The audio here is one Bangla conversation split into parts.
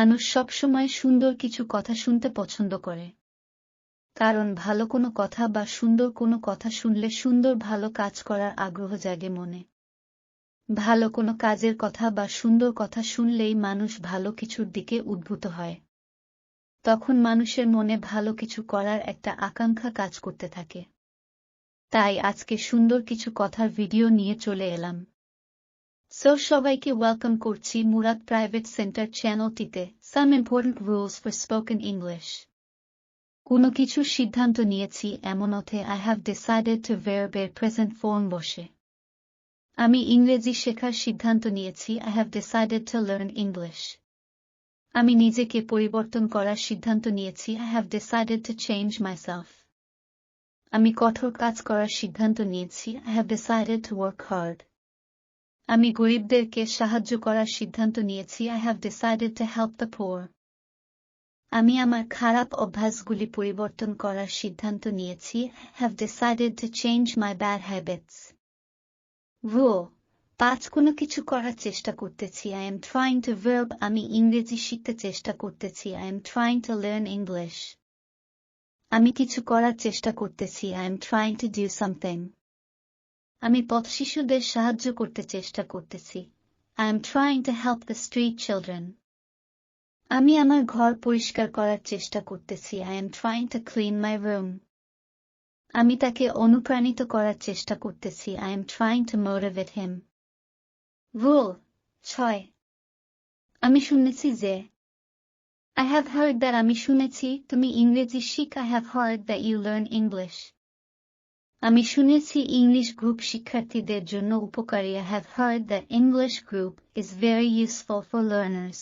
মানুষ সবসময় সুন্দর কিছু কথা শুনতে পছন্দ করে। কারণ ভালো কোনো কথা বা সুন্দর কোনো কথা শুনলে সুন্দর ভালো কাজ করার আগ্রহ জাগে মনে। ভালো কোনো কাজের কথা বা সুন্দর কথা শুনলেই মানুষ ভালো কিছুর দিকে উদ্ভূত হয়। তখন মানুষের মনে ভালো কিছু করার একটা আকাঙ্ক্ষা কাজ করতে থাকে। তাই আজকে সুন্দর কিছু কথার ভিডিও নিয়ে চলে এলাম। সো সবাইকে ওয়েলকাম করছি মুরাদ প্রাইভেট সেন্টার চ্যানেলটিতে some important rules for spoken English কোনো কিছুর সিদ্ধান্ত নিয়েছি এমন অর্থে আই হ্যাভ ডিসাইডেড টু ভার্বের প্রেজেন্ট ফর্ম বসে। আমি ইংরেজি শেখার সিদ্ধান্ত নিয়েছি I have decided to learn English আমি নিজেকে পরিবর্তন করার সিদ্ধান্ত নিয়েছি I have decided to change myself আমি কঠোর কাজ করার সিদ্ধান্ত নিয়েছি I have decided to work hard আমি গরিবদেরকে সাহায্য করার সিদ্ধান্ত নিয়েছি। I have decided to help the poor আমি আমার খারাপ অভ্যাসগুলি পরিবর্তন করার সিদ্ধান্ত নিয়েছি। Have decided to change my bad habits rule পাঁচ কোনো কিছু করার চেষ্টা করতেছি। I am trying to verb আমি ইংরেজি শিখতে চেষ্টা করতেছি। I am trying to learn English আমি কিছু করার চেষ্টা করতেছি। I am trying to do something আমি পথ শিশুদের সাহায্য করতে চেষ্টা করতেছি। I am trying to help the street children আমি আমার ঘর পরিষ্কার করার চেষ্টা করতেছি। I am trying to clean my room আমি তাকে অনুপ্রাণিত করার চেষ্টা করতেছি। I am trying to motivate him rule ছয়। আমি শুনেছি যে আই হ্যাভ হার্ড দ্যাট আমি শুনেছি, তুমি ইংরেজি শিখ। I have heard that you learn English আমি শুনেছি ইংলিশ গ্রুপ শিক্ষার্থীদের জন্য উপকারী। Have heard the English group is very useful for learners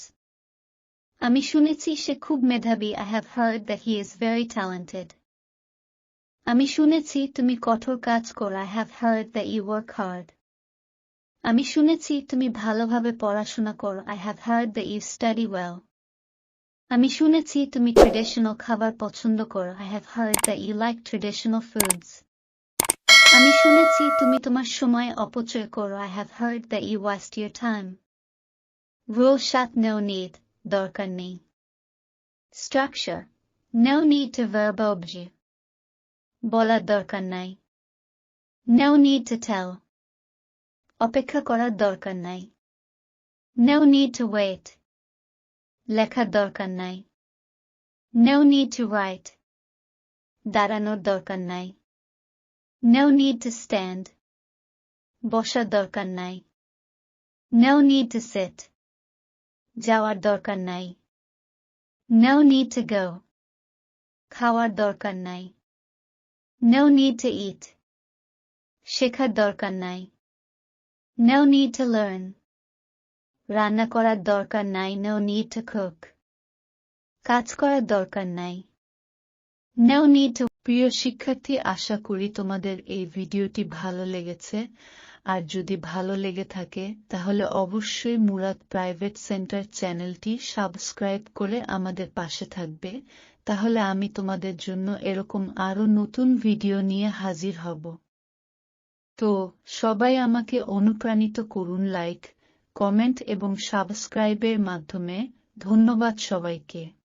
আমি শুনেছি সে খুব মেধাবী। I have heard that he is very talented আমি শুনেছি তুমি কঠোর কাজ করো। I have heard that you work hard আমি শুনেছি তুমি ভালোভাবে পড়াশোনা করো। I have heard that you study well আমি শুনেছি তুমি ট্রেডিশনাল খাবার পছন্দ করো। I have heard that you like traditional foods আমি শুনেছি তুমি তোমার সময় অপচয় করো I have heard that you waste your time rule সাত নো নিড দরকার নেই structure no need to verb object বলার দরকার নাই নো নিড টু টেল অপেক্ষা করার দরকার নাই নো নিড টু ওয়েট লেখার দরকার নাই নো নিড টু রাইট দাঁড়ানোর দরকার নাই নো নিড টু স্ট্যান্ড বসার দরকার নাই নো নিড টু সেট যাওয়ার দরকার নাই নো নিড টু গো খাওয়ার দরকার নাই No need to eat. শেখার দরকার নাই No need to learn. রান্না করার দরকার নাই No need to cook. কাজ করার দরকার নাই No need প্রিয় শিক্ষার্থী, আশা করি তোমাদের এই ভিডিওটি ভালো লেগেছে। আর যদি ভালো লেগে থাকে, তাহলে অবশ্যই মুরাদ প্রাইভেট সেন্টার চ্যানেলটি সাবস্ক্রাইব করে আমাদের পাশে থাকবে। তাহলে আমি তোমাদের জন্য এরকম আরও নতুন ভিডিও নিয়ে হাজির হব। তো সবাই আমাকে অনুপ্রাণিত করুন লাইক, কমেন্ট এবং সাবস্ক্রাইবের মাধ্যমে। ধন্যবাদ সবাইকে।